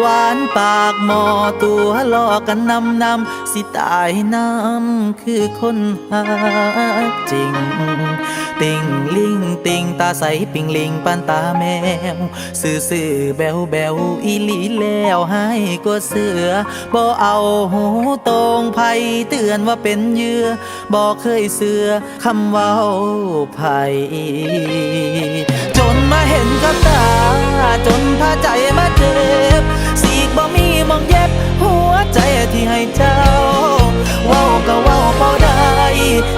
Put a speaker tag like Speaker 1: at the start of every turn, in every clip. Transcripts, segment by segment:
Speaker 1: หวานปากหมอตัวลอกันนำนำสิตายน้ำคือคนหักจริง ติงลิงติงตาใสปิงลิงปานตาแมว ซื่อซื่อแบวแบวอีหลีแล้วให้กวเสือบ่เอาหูตรงไผเตือนว่าเป็นเยื่อบ่เคยเสือคำเว้าไผจนมาเห็นกับตาจนพาใจมาเจ็บสีกบ่ มองเย็บหัวใจที่ให้เจ้า เว้าก็เว้าพอได้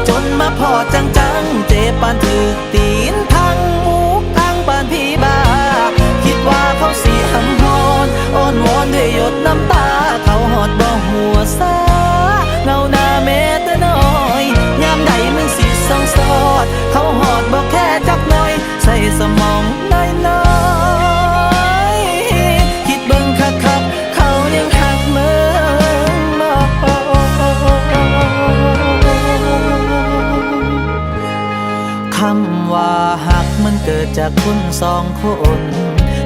Speaker 1: จนมาพอจังจังๆเจ็บปานถือ ดจากคนสองคน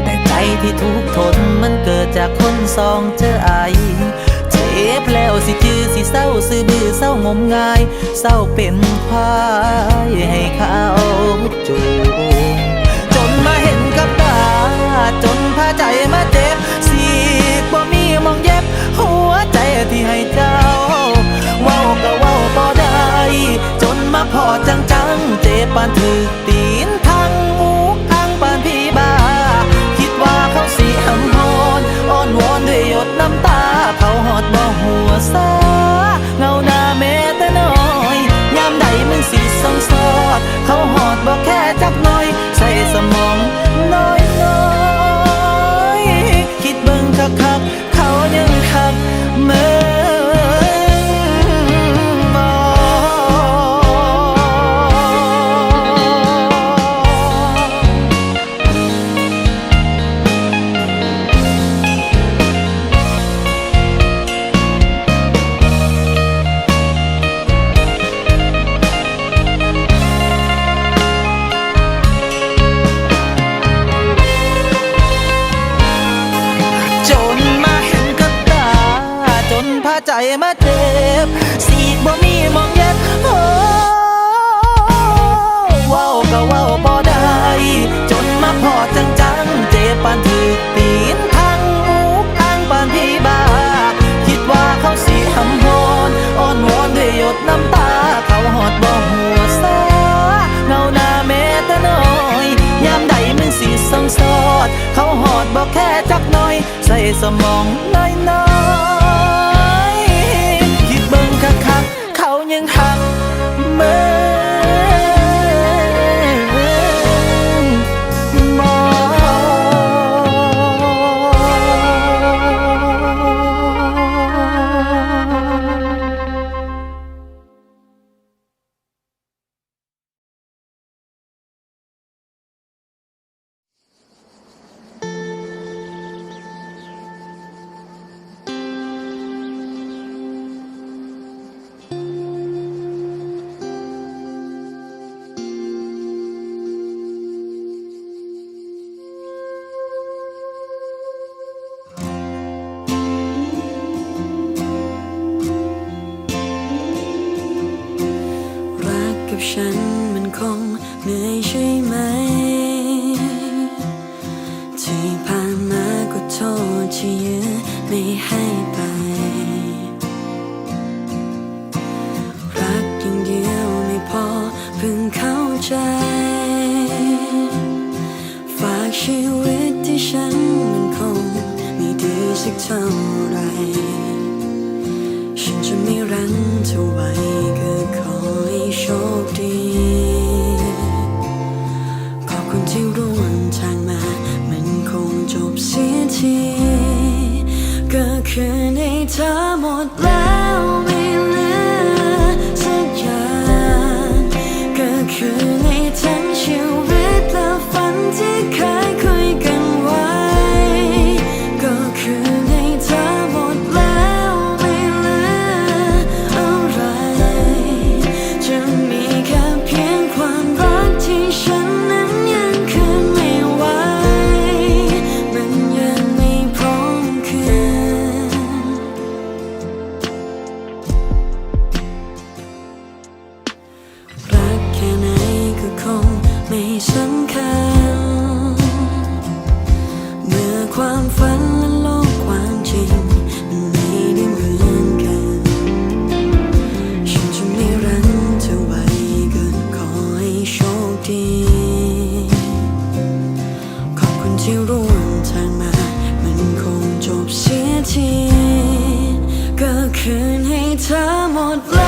Speaker 1: แต่ใจที่ทุกทนมันเกิดจากคนสองเจอไอเจ็บแล้วสิจือสิเศร้าซื้อบือเศร้างมงาย เศร้าเป็นควายให้เขาจูงจนมาเห็นกับตา จนพาใจมาเจ็บสีกบ่มีมองเย็บ หัวใจที่ให้เจ้า เว้าก็เว้าบ่ได้ จนมาพอจังจังๆเจ็บปานถือตีน บอกแค่จักหน่อย ใส่สมองน้อยน้อย กับ
Speaker 2: ฉันมันคงเหนื่อยใช่ไหม ที่ผ่านมาก็โทษที่ยื้อไม่ให้ไป คืนให้เธอหมดแล้ว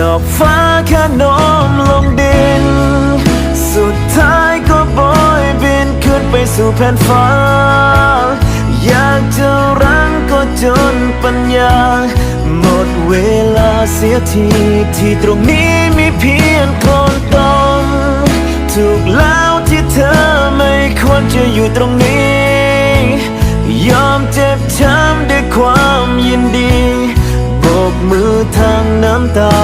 Speaker 3: ดอกฟ้าแค่โน้มลงดิน สุดท้ายก็โบยบินขึ้นไปสู่แผ่นฟ้า อยากจะรั้งก็จนปัญญา หมดเวลาเสียทีที่ตรงนี้มีเพียงคนตรงถูกแล้วที่เธอไม่ควรจะอยู่ตรงนี้ ยอมเจ็บช้ำ ทางน้ำตา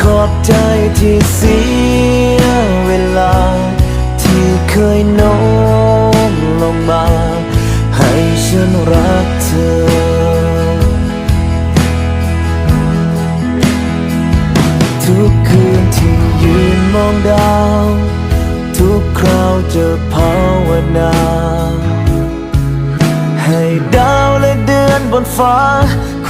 Speaker 3: ขอบใจที่เสียเวลา ที่เคยโน้มลงมา ให้ฉันรักเธอ ทุกคืนที่ยืนมองดาว ทุกคราวจะภาวนาให้ดาวและเดือนบนฟ้า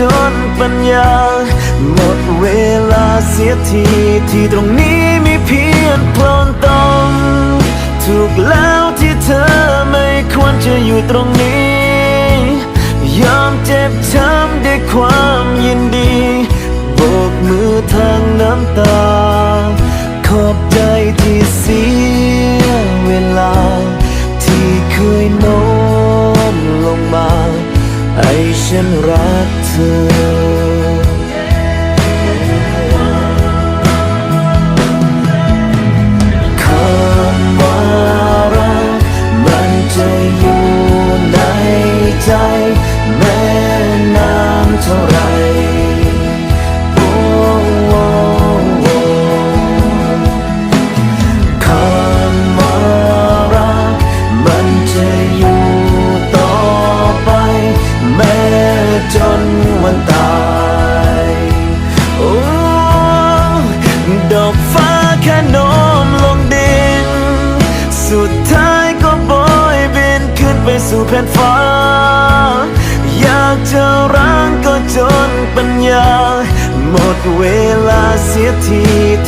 Speaker 3: จนปัญญา หมดเวลาเสียทีที่ตรงนี้มีเพียงโคลนตองถูกแล้วที่เธอไม่ควรจะอยู่ตรงนี้ ยอมเจ็บช้ำด้วยความยินดีโบกมือทางน้ำตา ขอบใจที่เสีย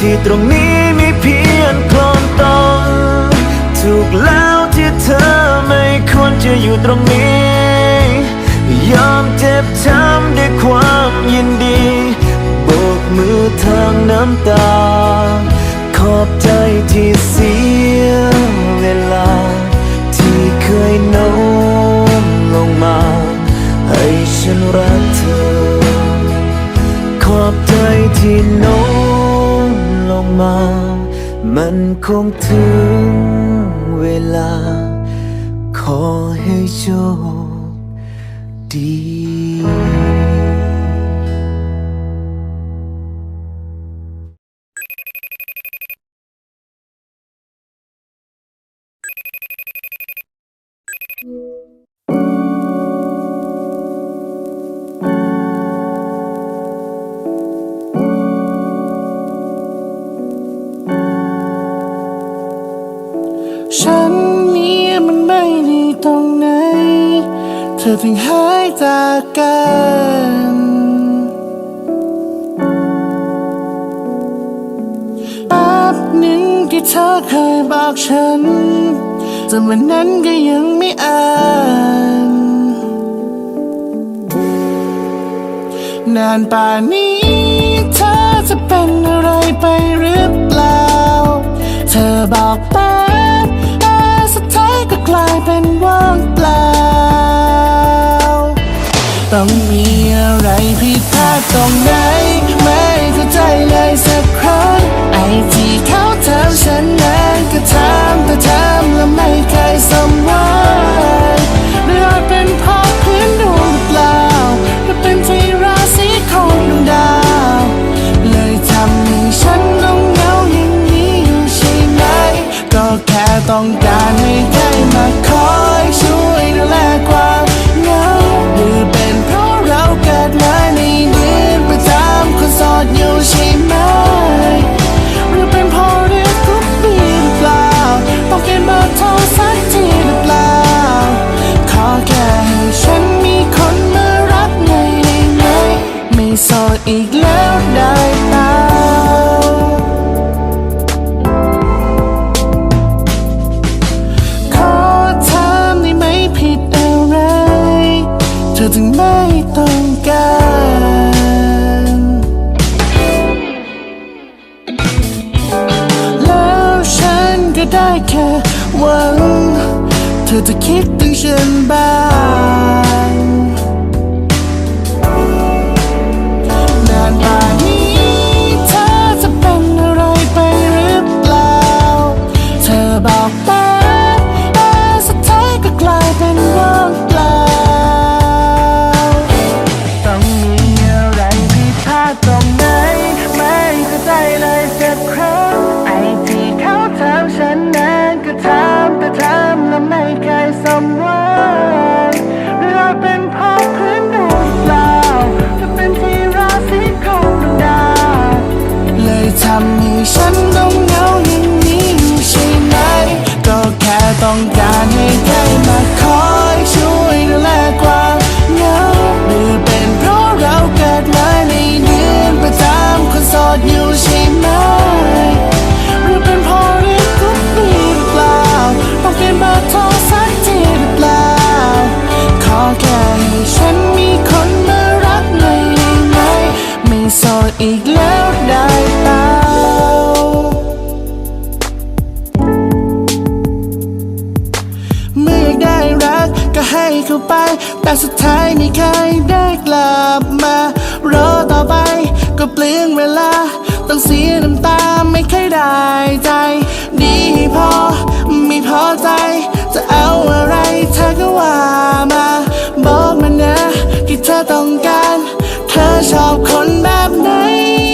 Speaker 3: ที่ตรงนี้มีเพียงโคลนตนถูกแล้วที่เธอไม่ควรจะอยู่ตรงนี้ ยอมเจ็บช้ำด้วยความยินดีโบกมือทางน้ำตา ขอบใจที่เสียเวลา ที่เคยโน้มลงมา ให้ฉันรักเธอ ขอบใจที่โน้ม มา มันคงถึงเวลา ขอให้โชค
Speaker 4: นี้ที่เธอเคยบอกฉันจนวันนั้นก็ยังไม่อ่านนานป่านี้ เธอจะเป็นอะไรไปหรือเปล่า เธอบอกแปต่สุดท้ายก็กลายเป็นว่างเปล่า ต้องมีอะไรผิดพลาดตรงไหน ไม่เข้าใจเลยสั sana อีกแล้วได้เปล่าเมื่อได้รักก็ให้เข้าไป แต่สุดท้ายไม่เคยได้กลับมารอต่อไปก็เปลืองเวลา ต้องเสียน้ำตาไม่เคยได้ใจ ดีพอไม่พอใจ จะเอาอะไรเธอก็ว่ามา บอกมันนะที่เธอต้อง ชอบคนแบบไหน